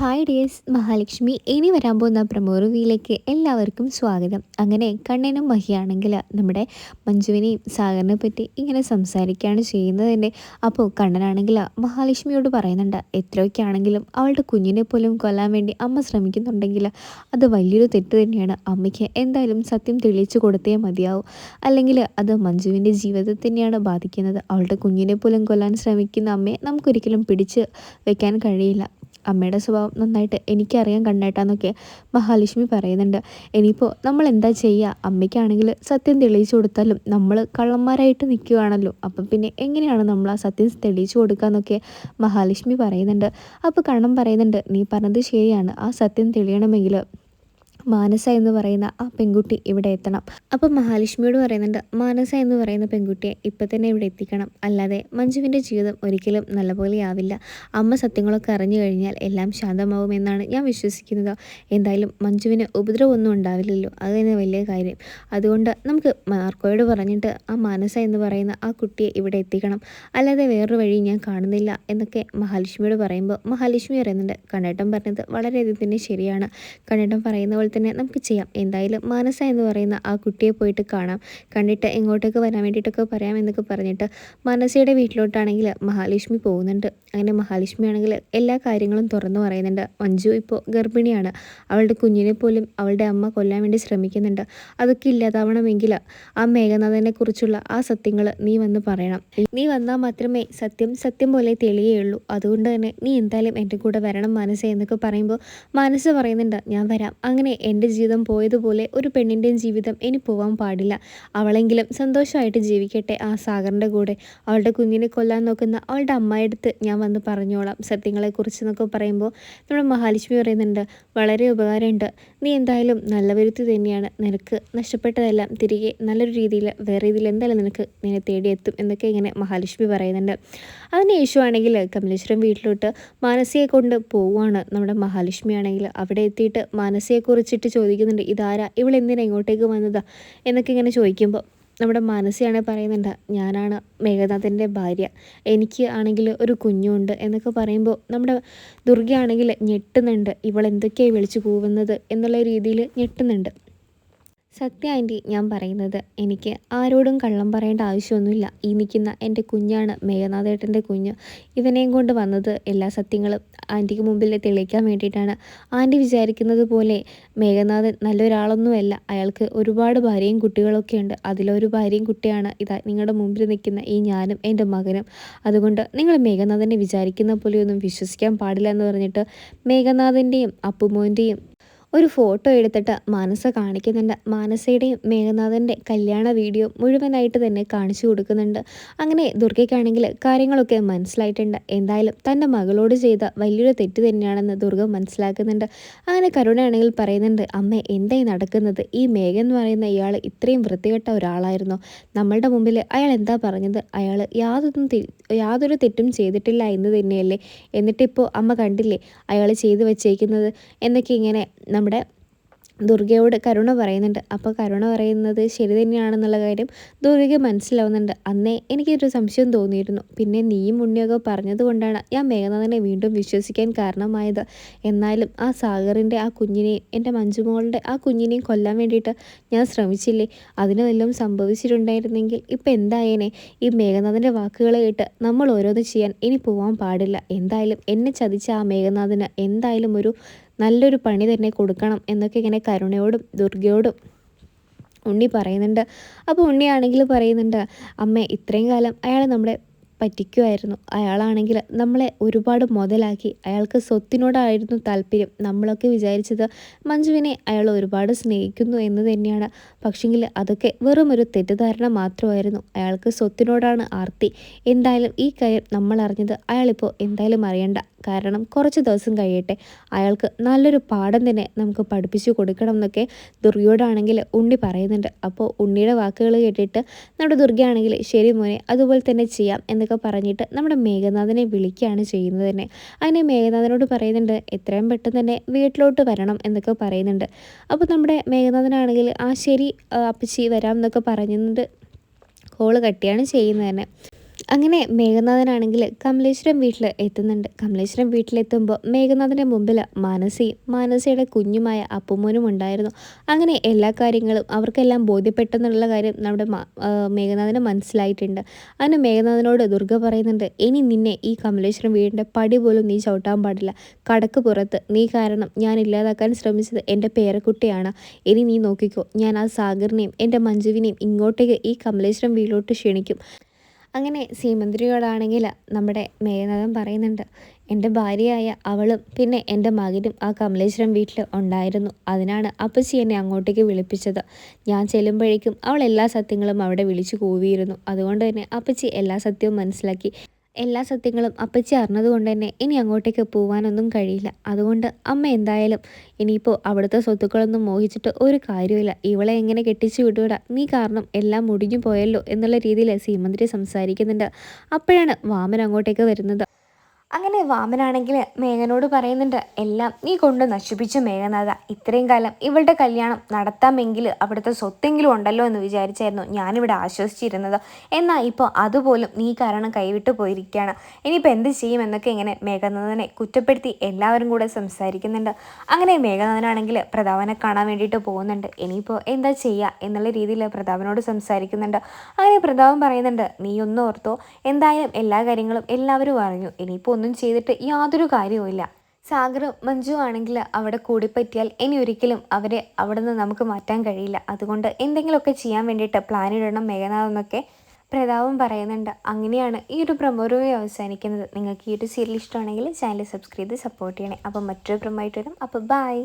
Hi dears Mahalakshmi. ഇനി വരാൻ പോകുന്ന പ്രമോ റിവ്യൂയിലേക്ക് എല്ലാവർക്കും സ്വാഗതം. അങ്ങനെ കണ്ണനും മഹിയാണെങ്കിൽ നമ്മുടെ മഞ്ജുവിനെയും സാഗറിനെ പറ്റി ഇങ്ങനെ സംസാരിക്കുകയാണ് ചെയ്യുന്നത് തന്നെ അപ്പോൾ കണ്ണനാണെങ്കിൽ മഹാലക്ഷ്മിയോട് പറയുന്നുണ്ട് എത്രയൊക്കെയാണെങ്കിലും അവളുടെ കുഞ്ഞിനെ പോലും കൊല്ലാൻ വേണ്ടി അമ്മ ശ്രമിക്കുന്നുണ്ടെങ്കിൽ അത് വലിയൊരു തെറ്റ് തന്നെയാണ്. അമ്മയ്ക്ക് എന്തായാലും സത്യം തെളിയിച്ചു കൊടുത്തേ മതിയാവും. അല്ലെങ്കിൽ അത് മഞ്ജുവിന്റെ ജീവിതത്തെ തന്നെയാണ് ബാധിക്കുന്നത്. അവളുടെ കുഞ്ഞിനെ പോലും കൊല്ലാൻ ശ്രമിക്കുന്ന അമ്മയെ നമുക്കൊരിക്കലും പിടിച്ച് വെക്കാൻ കഴിയില്ല. അമ്മയുടെ സ്വഭാവം നന്നായിട്ട് എനിക്കറിയാൻ കണ്ണേട്ടാന്നൊക്കെ മഹാലക്ഷ്മി പറയുന്നുണ്ട്. ഇനിയിപ്പോൾ നമ്മൾ എന്താ ചെയ്യുക അമ്മയ്ക്കാണെങ്കിൽ സത്യം തെളിയിച്ചു കൊടുത്താലും നമ്മൾ കള്ളന്മാരായിട്ട് നിൽക്കുകയാണല്ലോ അപ്പം പിന്നെ എങ്ങനെയാണ് നമ്മൾ ആ സത്യം തെളിയിച്ചു കൊടുക്കുക മഹാലക്ഷ്മി പറയുന്നുണ്ട്. അപ്പോൾ കണ്ണൻ പറയുന്നുണ്ട് നീ പറഞ്ഞത് ശരിയാണ്. ആ സത്യം തെളിയണമെങ്കിൽ മാനസ എന്ന് പറയുന്ന ആ പെൺകുട്ടി ഇവിടെ എത്തണം. അപ്പം മഹാലക്ഷ്മിയോട് പറയുന്നുണ്ട് മാനസ എന്ന് പറയുന്ന പെൺകുട്ടിയെ ഇപ്പം തന്നെ ഇവിടെ എത്തിക്കണം. അല്ലാതെ മഞ്ജുവിന്റെ ജീവിതം ഒരിക്കലും നല്ലപോലെയാവില്ല അമ്മ സത്യങ്ങളൊക്കെ അറിഞ്ഞു കഴിഞ്ഞാൽ എല്ലാം ശാന്തമാവും എന്നാണ് ഞാൻ വിശ്വസിക്കുന്നത്. എന്തായാലും മഞ്ജുവിന് ഉപദ്രവമൊന്നും ഉണ്ടാവില്ലല്ലോ. അത് തന്നെ വലിയ കാര്യം. അതുകൊണ്ട് നമുക്ക് മാർക്കോയോട് പറഞ്ഞിട്ട് ആ മാനസ എന്ന് പറയുന്ന ആ കുട്ടിയെ ഇവിടെ എത്തിക്കണം. അല്ലാതെ വേറൊരു വഴി ഞാൻ കാണുന്നില്ല എന്നൊക്കെ മഹാലക്ഷ്മിയോട് പറയുമ്പോൾ മഹാലക്ഷ്മി പറയുന്നുണ്ട് കണ്ണേട്ടൻ പറഞ്ഞത് വളരെയധികം തന്നെ ശരിയാണ്. കണ്ണേട്ടൻ പറയുന്ന പോലെ തന്നെ നമുക്ക് ചെയ്യാം. എന്തായാലും മാനസ എന്ന് പറയുന്ന ആ കുട്ടിയെ പോയിട്ട് കാണാം. കണ്ടിട്ട് എങ്ങോട്ടൊക്കെ വരാൻ വേണ്ടിയിട്ടൊക്കെ പറയാം എന്നൊക്കെ പറഞ്ഞിട്ട് മാനസയുടെ വീട്ടിലോട്ടാണെങ്കിൽ മഹാലക്ഷ്മി പോകുന്നുണ്ട്. അങ്ങനെ മഹാലക്ഷ്മി ആണെങ്കിൽ എല്ലാ കാര്യങ്ങളും തുറന്നു പറയുന്നുണ്ട്. മഞ്ജു ഇപ്പോൾ ഗർഭിണിയാണ്. അവളുടെ കുഞ്ഞിനെ പോലും അവളുടെ അമ്മ കൊല്ലാൻ വേണ്ടി ശ്രമിക്കുന്നുണ്ട്. അതൊക്കെ ഇല്ലാതാവണമെങ്കിൽ ആ മേഘനാഥനെ കുറിച്ചുള്ള ആ സത്യങ്ങൾ നീ വന്ന് പറയണം. നീ വന്നാൽ മാത്രമേ സത്യം സത്യം പോലെ തെളിയുള്ളൂ അതുകൊണ്ട് തന്നെ നീ എന്തായാലും എന്റെ കൂടെ വരണം മനസ്സേ എന്നൊക്കെ പറയുമ്പോൾ മനസ്സ് പറയുന്നുണ്ട് ഞാൻ വരാം. അങ്ങനെ എന്റെ ജീവിതം പോയതുപോലെ ഒരു പെണ്ണിന്റെയും ജീവിതം ഇനി പോവാൻ പാടില്ല. അവളെങ്കിലും സന്തോഷമായിട്ട് ജീവിക്കട്ടെ ആ സാഗറിന്റെ കൂടെ. അവളുടെ കുഞ്ഞിനെ കൊല്ലാൻ നോക്കുന്ന അവളുടെ അമ്മയടുത്ത് ഞാൻ വന്ന് പറഞ്ഞോളാം. സത്യങ്ങളെക്കുറിച്ച് എന്നൊക്കെ പറയുമ്പോൾ നമ്മുടെ മഹാലക്ഷ്മി പറയുന്നുണ്ട് വളരെ ഉപകാരമുണ്ട്. നീ എന്തായാലും നല്ല വരുത്തി തന്നെയാണ്. നിനക്ക് നഷ്ടപ്പെട്ടതെല്ലാം തിരികെ നല്ലൊരു രീതിയിൽ വേറെ രീതിയിൽ എന്തായാലും നിനക്ക് നിന്നെ തേടിയെത്തും എന്നൊക്കെ ഇങ്ങനെ മഹാലക്ഷ്മി പറയുന്നുണ്ട്. അതിന് യേശു ആണെങ്കിൽ കമലേശ്വരം വീട്ടിലോട്ട് മാനസിയെ കൊണ്ട് പോവുകയാണ് നമ്മുടെ മഹാലക്ഷ്മി ആണെങ്കിൽ. അവിടെ എത്തിയിട്ട് മാനസിയെക്കുറിച്ചിട്ട് ചോദിക്കുന്നുണ്ട് ഇതാരാ? ഇവളെന്തിനാ ഇങ്ങോട്ടേക്ക് വന്നതാ? എന്നൊക്കെ ഇങ്ങനെ ചോദിക്കുമ്പോൾ നമ്മുടെ മനസ്സിയാണ് പറയുന്നുണ്ട് ഞാനാണ് മേഘനാഥന്റെ ഭാര്യ എനിക്ക് ആണെങ്കിൽ ഒരു കുഞ്ഞുണ്ട് എന്നൊക്കെ പറയുമ്പോൾ നമ്മുടെ ദുർഗയാണെങ്കിൽ ഞെട്ടുന്നുണ്ട് ഇവൾ എന്തൊക്കെയാണ് വിളിച്ചു പോകുന്നത് എന്നുള്ള രീതിയിൽ ഞെട്ടുന്നുണ്ട്. സത്യ ആന്റി ഞാൻ പറയുന്നത് എനിക്ക് ആരോടും കള്ളം പറയേണ്ട ആവശ്യമൊന്നുമില്ല. ഈ നിൽക്കുന്ന എന്റെ കുഞ്ഞാണ് മേഘനാഥേട്ടന്റെ കുഞ്ഞ്. ഇവനെയും കൊണ്ട് വന്നത് എല്ലാ സത്യങ്ങളും ആന്റിക്ക് മുമ്പിൽ തെളിയിക്കാൻ വേണ്ടിയിട്ടാണ്. ആന്റി വിചാരിക്കുന്നത് പോലെ മേഘനാഥൻ നല്ലൊരാളൊന്നുമല്ല. അയാൾക്ക് ഒരുപാട് ഭാര്യയും കുട്ടികളൊക്കെ ഉണ്ട്. അതിലൊരു ഭാര്യയും കുട്ടിയാണ് ഇതാ നിങ്ങളുടെ മുമ്പിൽ നിൽക്കുന്ന ഈ ഞാനും എന്റെ മകനും. അതുകൊണ്ട് നിങ്ങൾ മേഘനാഥനെ വിചാരിക്കുന്ന പോലെയൊന്നും വിശ്വസിക്കാൻ പാടില്ല എന്ന് പറഞ്ഞിട്ട് മേഘനാഥന്റെയും അപ്പുമോന്റെയും ഒരു ഫോട്ടോ എടുത്തിട്ട് മാനസ കാണിക്കുന്നുണ്ട്. മാനസയുടെയും മേഘനാഥന്റെ കല്യാണ വീഡിയോ മുഴുവനായിട്ട് തന്നെ കാണിച്ചു കൊടുക്കുന്നുണ്ട്. അങ്ങനെ ദുർഗയ്ക്കാണെങ്കിൽ കാര്യങ്ങളൊക്കെ മനസ്സിലായിട്ടുണ്ട്. എന്തായാലും തന്റെ മകളോട് ചെയ്ത വലിയൊരു തെറ്റ് തന്നെയാണെന്ന് ദുർഗ മനസ്സിലാക്കുന്നുണ്ട്. അങ്ങനെ കരുണയാണെങ്കിൽ പറയുന്നുണ്ട് അമ്മ എന്തായി നടക്കുന്നത്? ഈ മേഘൻ എന്ന് പറയുന്ന ഇയാൾ ഇത്രയും വൃത്തികെട്ട ഒരാളായിരുന്നു. നമ്മളുടെ മുമ്പിൽ അയാൾ എന്താ പറഞ്ഞത്? അയാൾ യാതൊന്നും യാതൊരു തെറ്റും ചെയ്തിട്ടില്ല എന്ന് തന്നെയല്ലേ? എന്നിട്ടിപ്പോൾ അമ്മ കണ്ടില്ലേ? അയാൾ ചെയ്തു വച്ചേക്കുന്നത്? എന്നൊക്കെ ഇങ്ങനെ നമ്മുടെ ദുർഗയോട് കരുണ പറയുന്നുണ്ട്. അപ്പോൾ കരുണ പറയുന്നത് ശരി തന്നെയാണെന്നുള്ള കാര്യം ദുർഗയ്ക്ക് മനസ്സിലാവുന്നുണ്ട്. അന്നേ എനിക്കൊരു സംശയം തോന്നിയിരുന്നു. പിന്നെ നീയും ഉണ്ണിയൊക്കെ പറഞ്ഞതുകൊണ്ടാണ് ഞാൻ മേഘനാഥനെ വീണ്ടും വിശ്വസിക്കാൻ കാരണമായത്. എന്നാലും ആ സാഗറിന്റെ ആ കുഞ്ഞിനെയും എന്റെ മഞ്ജുമോളുടെ ആ കുഞ്ഞിനെയും കൊല്ലാൻ വേണ്ടിയിട്ട് ഞാൻ ശ്രമിച്ചില്ലേ? അതിന് വല്ലതും സംഭവിച്ചിട്ടുണ്ടായിരുന്നെങ്കിൽ ഇപ്പം എന്തായേനെ? ഈ മേഘനാഥന്റെ വാക്കുകൾ കേട്ട് നമ്മൾ ഓരോന്ന് ചെയ്യാൻ ഇനി പോകാൻ പാടില്ല. എന്തായാലും എന്നെ ചതിച്ച ആ മേഘനാഥന് എന്തായാലും ഒരു നല്ലൊരു പണി തന്നെ കൊടുക്കണം എന്നൊക്കെ ഇങ്ങനെ കരുണയോടും ദുർഗയോടും ഉണ്ണി പറയുന്നുണ്ട്. അപ്പോൾ ഉണ്ണിയാണെങ്കിൽ പറയുന്നുണ്ട് അമ്മേ ഇത്രയും കാലം അയാൾ നമ്മളെ പറ്റിക്കുമായിരുന്നു അയാളാണെങ്കിൽ നമ്മളെ ഒരുപാട് മുതലാക്കി അയാൾക്ക് സ്വത്തിനോടായിരുന്നു താല്പര്യം. നമ്മളൊക്കെ വിചാരിച്ചത് മഞ്ജുവിനെ അയാൾ ഒരുപാട് സ്നേഹിക്കുന്നു എന്ന് തന്നെയാണ്. പക്ഷെങ്കിൽ അതൊക്കെ വെറും ഒരു തെറ്റിദ്ധാരണ മാത്രമായിരുന്നു. അയാൾക്ക് സ്വത്തിനോടാണ് ആർത്തി. എന്തായാലും ഈ കാര്യം നമ്മൾ അറിഞ്ഞത് അയാളിപ്പോൾ എന്തായാലും അറിയണ്ട. കാരണം കുറച്ച് ദിവസം കഴിയട്ടെ. അയാൾക്ക് നല്ലൊരു പാഠം തന്നെ നമുക്ക് പഠിപ്പിച്ചു കൊടുക്കണം എന്നൊക്കെ ദുർഗയോടാണെങ്കിൽ ഉണ്ണി പറയുന്നുണ്ട്. അപ്പോൾ ഉണ്ണിയുടെ വാക്കുകൾ കേട്ടിട്ട് നമ്മുടെ ദുർഗയാണെങ്കിൽ ശരി മോനെ അതുപോലെ തന്നെ ചെയ്യാം എന്നൊക്കെ പറഞ്ഞിട്ട് നമ്മുടെ മേഘനാഥനെ വിളിക്കുകയാണ് ചെയ്യുന്നത് തന്നെ. അങ്ങനെ മേഘനാഥനോട് പറയുന്നുണ്ട് എത്രയും പെട്ടെന്ന് തന്നെ വീട്ടിലോട്ട് വരണം എന്നൊക്കെ പറയുന്നുണ്ട്. അപ്പോൾ നമ്മുടെ മേഘനാഥനാണെങ്കിൽ ആ ശരി അപ്പച്ചി വരാം എന്നൊക്കെ പറയുന്നുണ്ട് കോൾ കട്ടിയാണ് ചെയ്യുന്നത് തന്നെ. അങ്ങനെ മേഘനാഥനാണെങ്കിൽ കമലേശ്വരം വീട്ടിൽ എത്തുന്നുണ്ട്. കമലേശ്വരം വീട്ടിലെത്തുമ്പോൾ മേഘനാഥന്റെ മുമ്പിൽ മാനസിയും മാനസയുടെ കുഞ്ഞുമായ അപ്പുമോനും ഉണ്ടായിരുന്നു. അങ്ങനെ എല്ലാ കാര്യങ്ങളും അവർക്കെല്ലാം ബോധ്യപ്പെട്ടെന്നുള്ള കാര്യം നമ്മുടെ മേഘനാഥന് മനസ്സിലായിട്ടുണ്ട്. അങ്ങനെ മേഘനാഥനോട് ദുർഗ പറയുന്നുണ്ട് ഇനി നിന്നെ ഈ കമലേശ്വരം വീടിന്റെ പടി പോലും നീ ചവിട്ടാൻ പാടില്ല. കടക്ക് പുറത്ത്. നീ കാരണം ഞാൻ ഇല്ലാതാക്കാൻ ശ്രമിച്ചത് എന്റെ പേരക്കുട്ടിയാണ്. ഇനി നീ നോക്കിക്കോ. ഞാൻ ആ സാഗറിനെയും എന്റെ മഞ്ജുവിനെയും ഇങ്ങോട്ടേക്ക് ഈ കമലേശ്വരം വീട്ടിലോട്ട് ക്ഷണിക്കും. അങ്ങനെ സീമന്ത്രിയോടാണെങ്കിൽ നമ്മുടെ മേഘനാഥൻ പറയുന്നുണ്ട് എന്റെ ഭാര്യയായ അവളും പിന്നെ എന്റെ മകനും ആ കമലേശ്വരം വീട്ടിൽ ഉണ്ടായിരുന്നു. അതിനാണ് അപ്പച്ചി എന്നെ അങ്ങോട്ടേക്ക് വിളിപ്പിച്ചത്. ഞാൻ ചെല്ലുമ്പോഴേക്കും അവൾ എല്ലാ സത്യങ്ങളും അവിടെ വിളിച്ചു കൂവിയിരുന്നു. അതുകൊണ്ട് തന്നെ അപ്പച്ചി എല്ലാ സത്യവും മനസ്സിലാക്കി. എല്ലാ സത്യങ്ങളും അപ്പച്ചി അറിഞ്ഞതുകൊണ്ട് തന്നെ ഇനി അങ്ങോട്ടേക്ക് പോകാനൊന്നും കഴിയില്ല. അതുകൊണ്ട് അമ്മ എന്തായാലും ഇനിയിപ്പോൾ അവിടുത്തെ സ്വത്തുക്കളൊന്നും മോഹിച്ചിട്ട് ഒരു കാര്യമില്ല ഇവളെ എങ്ങനെ കെട്ടിച്ചു വിടൂടാ? നീ കാരണം എല്ലാം മുടിഞ്ഞു പോയല്ലോ എന്നുള്ള രീതിയിൽ സീമന്തിരി സംസാരിക്കുന്നുണ്ട്. അപ്പോഴാണ് വാമൻ അങ്ങോട്ടേക്ക് വരുന്നത്. അങ്ങനെ വാമനാണെങ്കിൽ മേഘനോട് പറയുന്നുണ്ട് എല്ലാം നീ കൊണ്ട് നശിപ്പിച്ചു മേഘനാഥ. ഇത്രയും കാലം ഇവളുടെ കല്യാണം നടത്താമെങ്കിൽ അവിടുത്തെ സ്വത്തെങ്കിലും ഉണ്ടല്ലോ എന്ന് വിചാരിച്ചായിരുന്നു ഞാനിവിടെ ആശ്വസിച്ചിരുന്നത്. എന്നാൽ ഇപ്പോൾ അതുപോലും നീ കാരണം കൈവിട്ടു പോയിരിക്കുകയാണ്. ഇനിയിപ്പോൾ എന്ത് ചെയ്യും എന്നൊക്കെ ഇങ്ങനെ മേഘനാഥനെ കുറ്റപ്പെടുത്തി എല്ലാവരും കൂടെ സംസാരിക്കുന്നുണ്ട്. അങ്ങനെ മേഘനാഥനാണെങ്കിൽ പ്രതാപനെ കാണാൻ വേണ്ടിയിട്ട് പോകുന്നുണ്ട്. ഇനിയിപ്പോൾ എന്താ ചെയ്യുക എന്നുള്ള രീതിയിൽ പ്രതാപനോട് സംസാരിക്കുന്നുണ്ട്. അങ്ങനെ പ്രതാപൻ പറയുന്നുണ്ട് നീ ഒന്നോർത്തോ എന്തായാലും എല്ലാ കാര്യങ്ങളും എല്ലാവരും അറിഞ്ഞു. ഇനിയിപ്പോൾ ഒന്നും ചെയ്തിട്ട് യാതൊരു കാര്യവുമില്ല. സാഗറും മഞ്ജു ആണെങ്കിൽ അവിടെ കൂടിപ്പറ്റിയാൽ ഇനി ഒരിക്കലും അവരെ അവിടെ നിന്ന് നമുക്ക് മാറ്റാൻ കഴിയില്ല. അതുകൊണ്ട് എന്തെങ്കിലുമൊക്കെ ചെയ്യാൻ വേണ്ടിയിട്ട് പ്ലാൻ ഇടണം മേഘനാഥെന്നൊക്കെ പ്രതാപം പറയുന്നുണ്ട്. അങ്ങനെയാണ് ഈ ഒരു പ്രമോ അവസാനിക്കുന്നത്. നിങ്ങൾക്ക് ഈ ഒരു സീരിയൽ ഇഷ്ടമാണെങ്കിൽ ചാനൽ സബ്സ്ക്രൈബ് ചെയ്ത് സപ്പോർട്ട് ചെയ്യണേ. അപ്പോൾ മറ്റൊരു ബ്രഹ്മമായിട്ട് വരും. അപ്പോൾ ബൈ